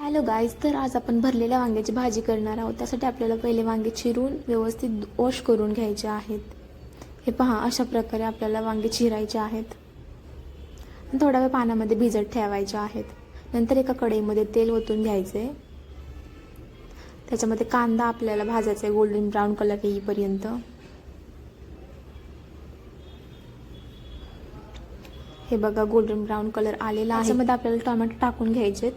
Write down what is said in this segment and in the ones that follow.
Hello guys तर आज आपण भरलेल्या वांग्याची भाजी करणार आहोत. त्यासाठी आपल्याला पहिले वांगे चिरून व्यवस्थित वॉश करून घ्यायचे आहेत. हे पहा अशा प्रकारे आपल्याला वांगे चिरायचे आहेत. थोडा वेळ पाण्यामध्ये भिजत ठेवायचे आहेत. नंतर एका कढईमध्ये तेल ओतून घ्यायचे. त्याच्यामध्ये कांदा आपल्याला भाजायचा आहे गोल्डन ब्राऊन कलर येईपर्यंत. हे बघा गोल्डन ब्राऊन कलर आलेला आहे. त्याच्यामध्ये आपल्याला टोमॅटो टाकून घ्यायचेत.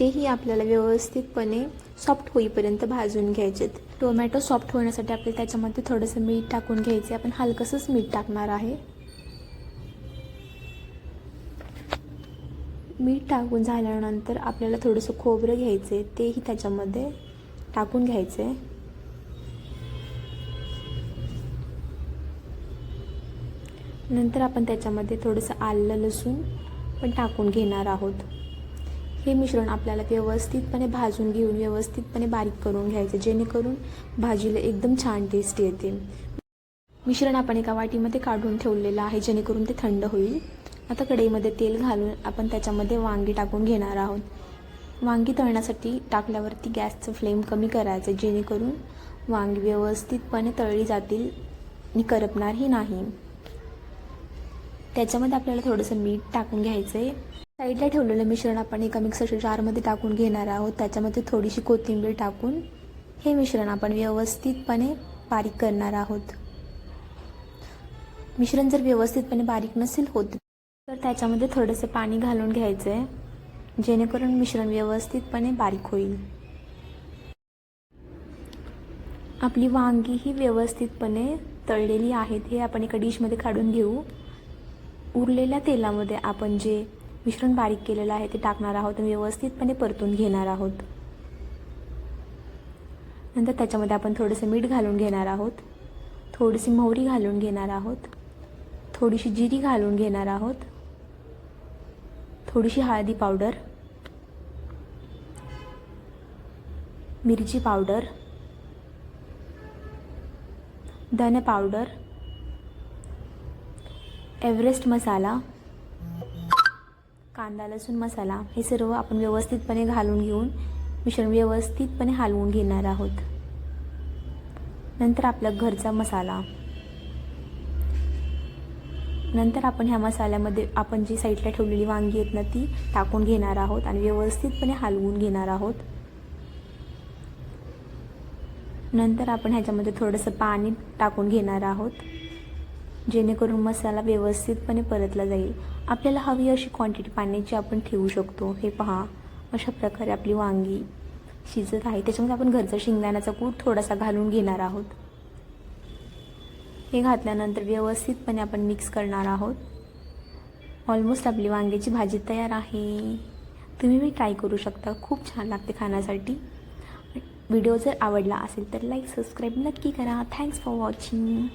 तेही आपल्याला व्यवस्थितपणे सॉफ्ट होईपर्यंत भाजून घ्यायचेत. टोमॅटो सॉफ्ट होण्यासाठी आपल्याला त्याच्यामध्ये थोडंसं मीठ टाकून घ्यायचे आपण हलकंसंच मीठ टाकणार आहे. मीठ टाकून झाल्यानंतर आपल्याला थोडंसं खोबरं घ्यायचे तेही त्याच्यामध्ये टाकून घ्यायचे नंतर आपण त्याच्यामध्ये थोडंसं आलं लसूण पण टाकून घेणार आहोत. हे मिश्रण आपल्याला व्यवस्थितपणे भाजून घेऊन व्यवस्थितपणे बारीक करून घ्यायचं जेणेकरून भाजीला एकदम छान टेस्ट येते. मिश्रण आपण एका वाटीमध्ये काढून ठेवलेलं आहे जेणेकरून ते थंड होईल. आता कढईमध्ये तेल घालून आपण त्याच्यामध्ये वांगी टाकून घेणार आहोत. वांगी तळण्यासाठी टाकल्यावरती गॅसचं फ्लेम कमी करायचं जेणेकरून वांगी व्यवस्थितपणे तळली जातील आणि करपणारही नाही. त्याच्यामध्ये आपल्याला थोडंसं मीठ टाकून घ्यायचं आहे साईडला ठेवलेलं मिश्रण आपण एका मिक्सरच्या जारमध्ये टाकून घेणार आहोत. त्याच्यामध्ये थोडीशी कोथिंबीर टाकून हे मिश्रण आपण व्यवस्थितपणे बारीक करणार आहोत. मिश्रण जर व्यवस्थितपणे बारीक नसेल होत तर त्याच्यामध्ये थोडंसं पाणी घालून घ्यायचं आहे जेणेकरून मिश्रण व्यवस्थितपणे बारीक होईल. आपली वांगी ही व्यवस्थितपणे तळलेली आहेत. हे आपण एका डिशमध्ये काढून घेऊ. उरलेल्या तेलामध्ये आपण जे मिश्रण बारीक केलेलं आहे ते टाकणार आहोत आणि व्यवस्थितपणे परतून घेणार आहोत. नंतर त्याच्यामध्ये आपण थोडंसं मीठ घालून घेणार आहोत. थोडीशी मोहरी घालून घेणार आहोत. थोडीशी जिरी घालून घेणार आहोत. थोडीशी हळदी पावडर. मिरची पावडर. धने पावडर. एव्हरेस्ट मसाला कांदा लसूण मसाला हे सर्व आपण व्यवस्थितपणे घालून घेऊन मिश्रण व्यवस्थितपणे हलवून घेणार आहोत. नंतर आपला घरचा मसाला. नंतर आपण ह्या मसाल्यामध्ये आपण जी साईडला ठेवलेली वांगी आहेत ना ती टाकून घेणार आहोत आणि व्यवस्थितपणे हलवून घेणार आहोत. नंतर आपण ह्याच्यामध्ये थोडंसं पाणी टाकून घेणार आहोत. जेणेकरून मसाला व्यवस्थितपणे परतला जाईल. आपल्याला हवी अशी क्वांटिटी पाण्याची आपण ठेवू शकतो. हे पहा. अशा प्रकारे आपली वांगी शिजत आहे. त्याच्यामध्ये आपण घरचा शेंगदाण्याचा कूट थोडासा घालून घेणार आहोत. हे घातल्यानंतर व्यवस्थितपणे आपण मिक्स करणार आहोत. ऑलमोस्ट आपली वांग्याची भाजी तयार आहे. तुम्ही मी ट्राय करू शकता. खूप छान लागते खाण्यासाठी. व्हिडिओ जर आवडला असेल तर लाईक सबस्क्राईब नक्की करा. Thanks for watching